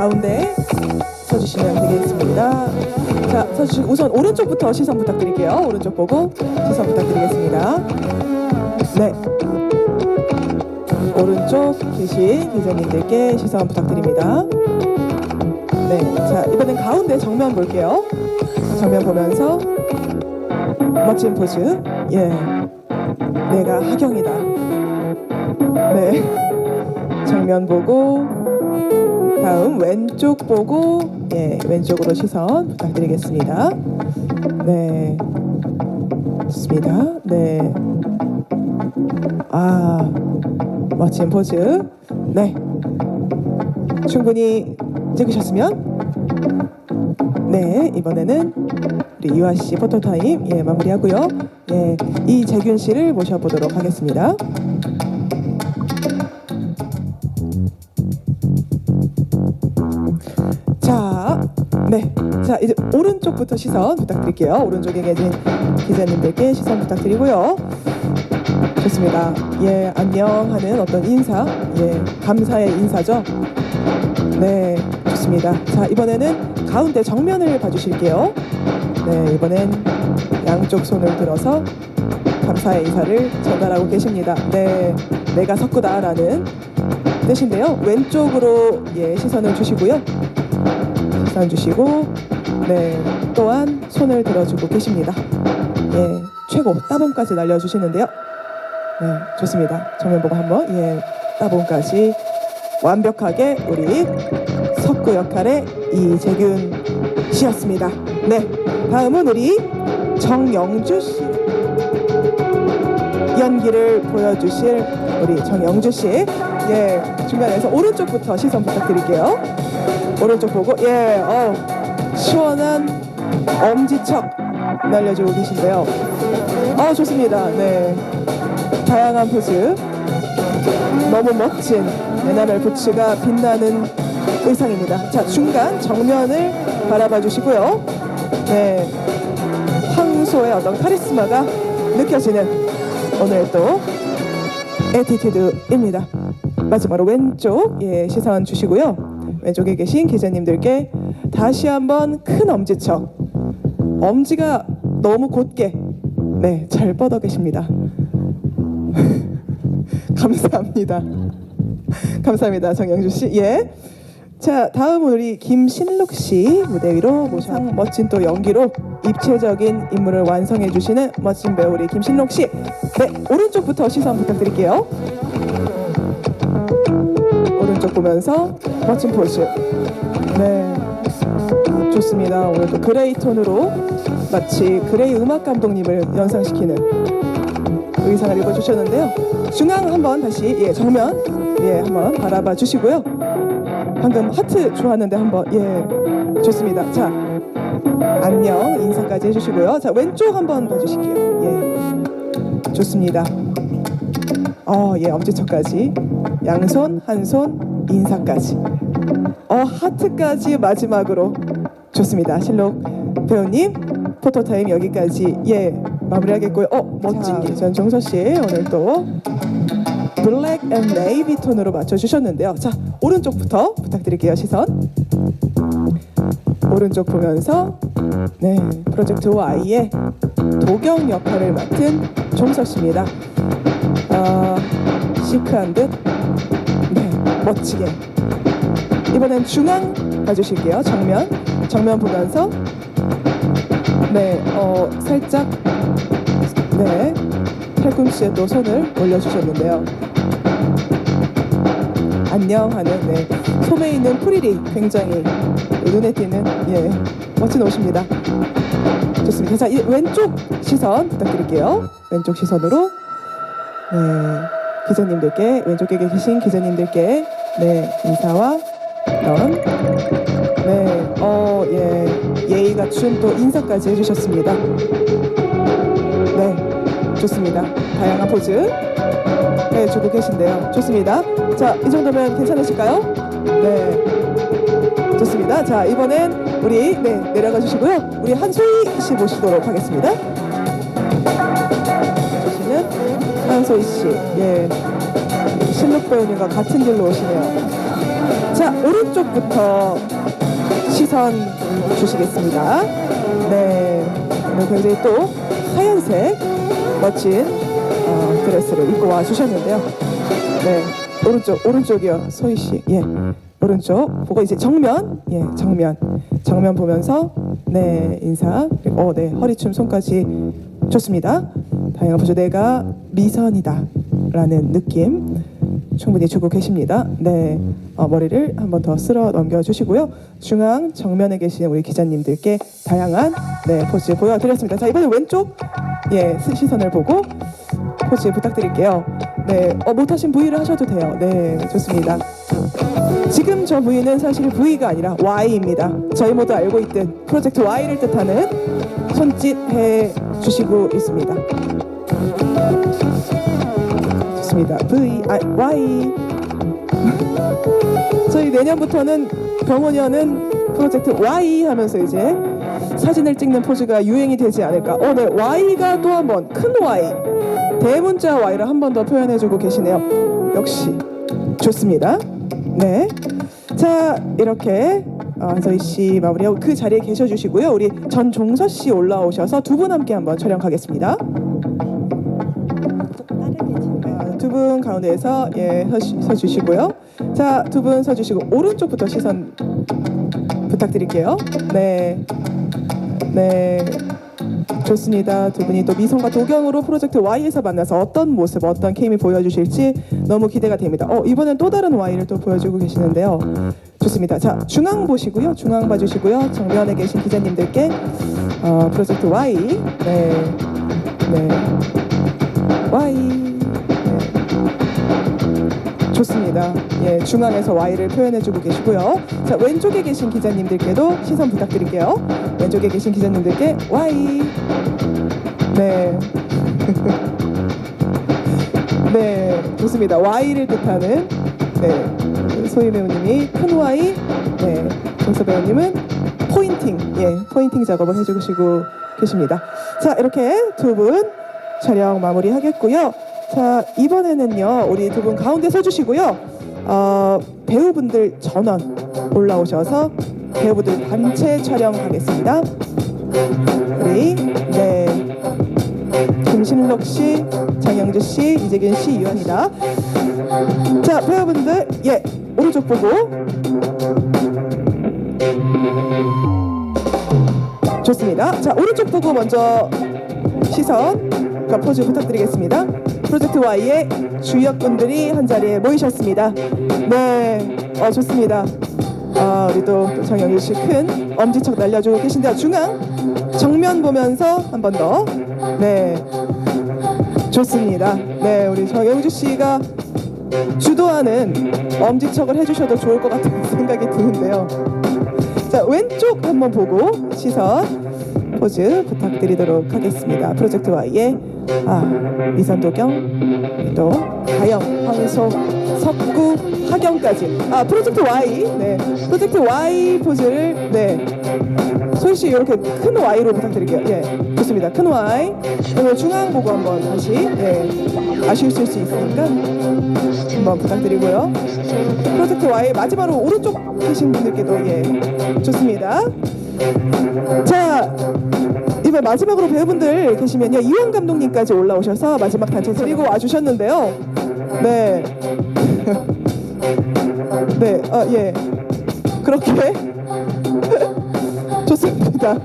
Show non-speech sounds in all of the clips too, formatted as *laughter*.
가운데 서주시면 되겠습니다. 자, 서주시고 우선 오른쪽부터 시선 부탁드릴게요. 오른쪽 보고 시선 부탁드리겠습니다. 네. 오른쪽 계신 기자님들께 시선 부탁드립니다. 네. 자, 이번엔 가운데 정면 볼게요. 정면 보면서 멋진 포즈. 예. 내가 하경이다. 네. 정면 보고 다음 왼쪽 보고 예 왼쪽으로 시선 부탁드리겠습니다. 네 좋습니다. 네. 아 멋진 포즈. 네 충분히 찍으셨으면 네 이번에는 우리 유아 씨 포토 타임 예 마무리하고요. 예 이재균 씨를 모셔보도록 하겠습니다. 네. 자, 이제 오른쪽부터 시선 부탁드릴게요. 오른쪽에 계신 기자님들께 시선 부탁드리고요. 좋습니다. 예, 안녕 하는 어떤 인사, 예, 감사의 인사죠. 네, 좋습니다. 자, 이번에는 가운데 정면을 봐주실게요. 네, 이번엔 양쪽 손을 들어서 감사의 인사를 전달하고 계십니다. 네, 내가 석구다라는 뜻인데요. 왼쪽으로 예, 시선을 주시고요. 시선 주시고 네 또한 손을 들어주고 계십니다. 예 최고 따봉까지 날려주시는데요. 네 좋습니다. 정면 보고 한번 예 따봉까지 완벽하게 우리 석구 역할의 이재균 씨였습니다. 네 다음은 우리 정영주 씨 연기를 보여주실 우리 정영주 씨 예 중간에서 오른쪽부터 시선 부탁드릴게요. 오른쪽 보고 예, 어 시원한 엄지척 날려주고 계신데요. 아 좋습니다. 네, 다양한 포즈, 너무 멋진 에나멜 부츠가 빛나는 의상입니다. 자 중간 정면을 바라봐 주시고요. 네, 황소의 어떤 카리스마가 느껴지는 오늘 또 에티튜드입니다. 마지막으로 왼쪽 예, 시선 주시고요. 왼쪽에 계신 기자님들께 다시 한번 큰 엄지척. 엄지가 너무 곧게 네, 잘 뻗어 계십니다. *laughs* 감사합니다. 감사합니다. 정영주 씨. 예. 자, 다음 우리 김신록 씨 무대 위로 모셔 멋진 또 연기로 입체적인 인물을 완성해 주시는 멋진 배우 우리 김신록 씨. 네, 오른쪽부터 시선 부탁드릴게요. 보면서 멋진 포즈. 네. 좋습니다. 오늘 또 그레이 톤으로 마치 그레이 음악 감독님을 연상시키는 의상을 입어주셨는데요. 중앙 한번 다시 예 정면 예 한번 바라봐 주시고요. 방금 하트 좋았는데 한번 예 좋습니다. 자 안녕 인사까지 해주시고요. 자 왼쪽 한번 봐주실게요. 예 좋습니다. 어 예 엄지척까지 양손 한 손 인사까지 어 하트까지 마지막으로 좋습니다. 실록 배우님 포토타임 여기까지 예 마무리하겠고요. 어 멋진 게 전종서 씨 오늘 또 블랙 앤 네이비 톤으로 맞춰주셨는데요. 자 오른쪽부터 부탁드릴게요. 시선 오른쪽 보면서 네 프로젝트 Y의 도경 역할을 맡은 종서 씨입니다. 아 시크한 듯 네, 멋지게. 이번엔 중앙 봐주실게요. 정면. 정면 보면서. 네, 어, 살짝. 네. 팔꿈치에 또 손을 올려주셨는데요. 안녕 하는, 네. 솜에 있는 프릴이 굉장히 눈에 띄는, 예, 멋진 옷입니다. 좋습니다. 자, 이 왼쪽 시선 부탁드릴게요. 왼쪽 시선으로. 네. 기자님들께 왼쪽에 계신 기자님들께 네 인사와 그런 네어 예 예의 갖춘 또 인사까지 해주셨습니다. 네 좋습니다. 다양한 포즈 네 주고 계신데요. 좋습니다. 자 이 정도면 괜찮으실까요? 네 좋습니다. 자 이번엔 우리 네 내려가 주시고요. 우리 한소희 씨 모시도록 하겠습니다. 한소희 씨, 예, 실록 배우님과 같은 길로 오시네요. 자, 오른쪽부터 시선 주시겠습니다. 네. 오늘 굉장히 또 하얀색 멋진 어, 드레스를 입고 와 주셨는데요. 네. 오른쪽, 오른쪽이요. 소희 씨. 예. 오른쪽 보고 이제 정면. 예, 정면. 정면 보면서 네, 인사. 어, 네. 허리춤 손까지 좋습니다. 다양한 보죠. 내가 미선이다. 라는 느낌 충분히 주고 계십니다. 네, 어, 머리를 한 번 더 쓸어 넘겨주시고요. 중앙 정면에 계신 우리 기자님들께 다양한 네 포즈 보여드렸습니다. 자 이번에 왼쪽 예 시- 시선을 보고 포즈 부탁드릴게요. 네, 어, 못하신 부위를 하셔도 돼요. 네, 좋습니다. 지금 저 부위는 사실 V가 아니라 Y입니다. 저희 모두 알고 있듯 프로젝트 Y를 뜻하는 손짓 해 주시고 있습니다. 좋습니다. V, I, Y. *laughs* 저희 내년부터는 병원연은 프로젝트 Y 하면서 이제 사진을 찍는 포즈가 유행이 되지 않을까. 어, 네. Y가 또 한 번 큰 Y. 대문자 Y를 한 번 더 표현해주고 계시네요. 역시 좋습니다. 네. 자, 이렇게 어, 한서희 씨 마무리하고 그 자리에 계셔 주시고요. 우리 전종서 씨 올라오셔서 두 분 함께 한번 촬영 가겠습니다. 두 분 가운데에서 예, 서, 서 주시고요. 자, 두 분 서 주시고 오른쪽부터 시선 부탁드릴게요. 네. 네. 좋습니다. 두 분이 또 미성과 도경으로 프로젝트 Y에서 만나서 어떤 모습, 어떤 케미 보여주실지 너무 기대가 됩니다. 어, 이번엔 또 다른 Y를 또 보여주고 계시는데요. 좋습니다. 자, 중앙 보시고요. 중앙 봐주시고요. 정면에 계신 기자님들께 어, 프로젝트 Y. 네. 네. Y. 네. 좋습니다. 예, 중앙에서 Y를 표현해주고 계시고요. 자, 왼쪽에 계신 기자님들께도 시선 부탁드릴게요. 왼쪽에 계신 기자님들께 Y. 네. *laughs* 네, 좋습니다. Y를 뜻하는 네, 소희 배우님이 큰 Y, 네, 정서 배우님은 포인팅, 예, 포인팅 작업을 해주시고 계십니다. 자, 이렇게 두 분 촬영 마무리하겠고요. 자, 이번에는요, 우리 두 분 가운데 서주시고요. 어, 배우분들 전원 올라오셔서 배우분들 단체 촬영하겠습니다. 우리, 네. 김신록 씨, 장영주 씨, 이재균 씨, 유한이다. 자, 배우분들, 예, 오른쪽 보고. 좋습니다. 자, 오른쪽 보고 먼저 시선, 과 포즈 부탁드리겠습니다. 프로젝트 Y의 주역분들이 한 자리에 모이셨습니다. 네, 어, 좋습니다. 아, 우리 또 정영일 씨큰 엄지척 날려주고 계신데요. 중앙 정면 보면서 한 번 더. 네, 좋습니다. 네, 우리 정영주 씨가 주도하는 엄지척을 해주셔도 좋을 것 같은 *laughs* 생각이 드는데요. 자, 왼쪽 한번 보고 시선 포즈 부탁드리도록 하겠습니다. 프로젝트 Y의 아, 미선도경, 또 가영, 황소, 석구, 하경까지. 아, 프로젝트 Y. 네. 프로젝트 Y 포즈를 네. 소희 씨 이렇게 큰 Y로 부탁드릴게요. 예. 좋습니다. 큰 Y. 그리고 중앙 보고 한번 다시 예. 아쉬우실 수 있으니까 한번 부탁드리고요. 프로젝트 Y 마지막으로 오른쪽 계신 분들께도 예. 좋습니다. 자, 이번 마지막으로 배우분들 계시면요. 이원 감독님까지 올라오셔서 마지막 단체 데리고 와주셨는데요. 네, *laughs* 네, 어, 예, 그렇게? *laughs* 좋습니다.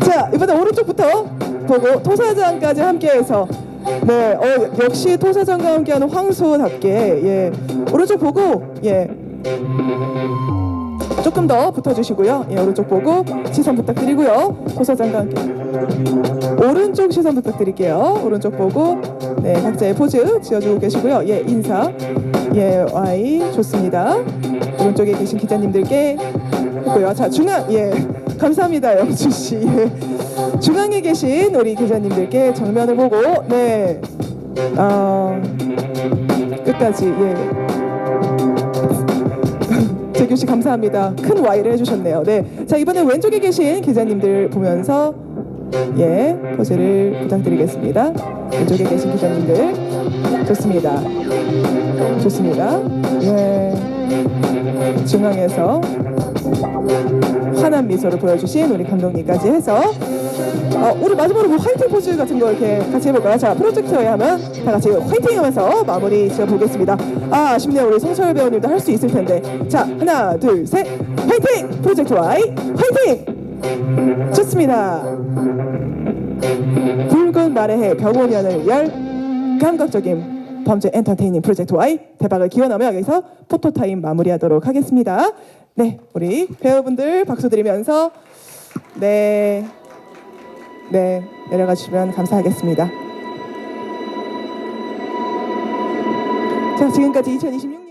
자, 이번에 오른쪽부터 보고 토사장까지 함께해서. 네, 어, 역시 토사장과 함께하는 황소답게 예, 오른쪽 보고 예. 조금 더 붙어주시고요. 예, 오른쪽 보고 시선 부탁드리고요. 도서장과 함께 오른쪽 시선 부탁드릴게요. 오른쪽 보고 네 각자의 포즈 지어주고 계시고요. 예 인사 예 Y 좋습니다. 오른쪽에 계신 기자님들께 했고요. 자 중앙 예 감사합니다 영주 씨. 예. 중앙에 계신 우리 기자님들께 정면을 보고 네 어, 끝까지 예. 씨 감사합니다. 큰 Y를 해주셨네요. 네. 자 이번에 왼쪽에 계신 기자님들 보면서 예 포즈를 부탁드리겠습니다. 왼쪽에 계신 기자님들 좋습니다. 좋습니다. 예 중앙에서 환한 미소를 보여주신 우리 감독님까지 해서 어, 우리 마지막으로 뭐 화이팅 포즈 같은 거 이렇게 같이 해볼까요? 자 프로젝터에 하면 다 같이 화이팅 하면서 마무리 지어보겠습니다. 아 아쉽네요. 우리 송철 배우님도 할 수 있을 텐데. 자 하나 둘 셋. 화이팅! 프로젝트 Y. 화이팅! 좋습니다. 붉은 말의 해 병원연을 열. 감각적인 범죄 엔터테이닝 프로젝트 Y. 대박을 기원하며 여기서 포토타임 마무리하도록 하겠습니다. 네, 우리 배우분들 박수 드리면서 네, 네 내려가 주시면 감사하겠습니다. 자, 지금까지 2026년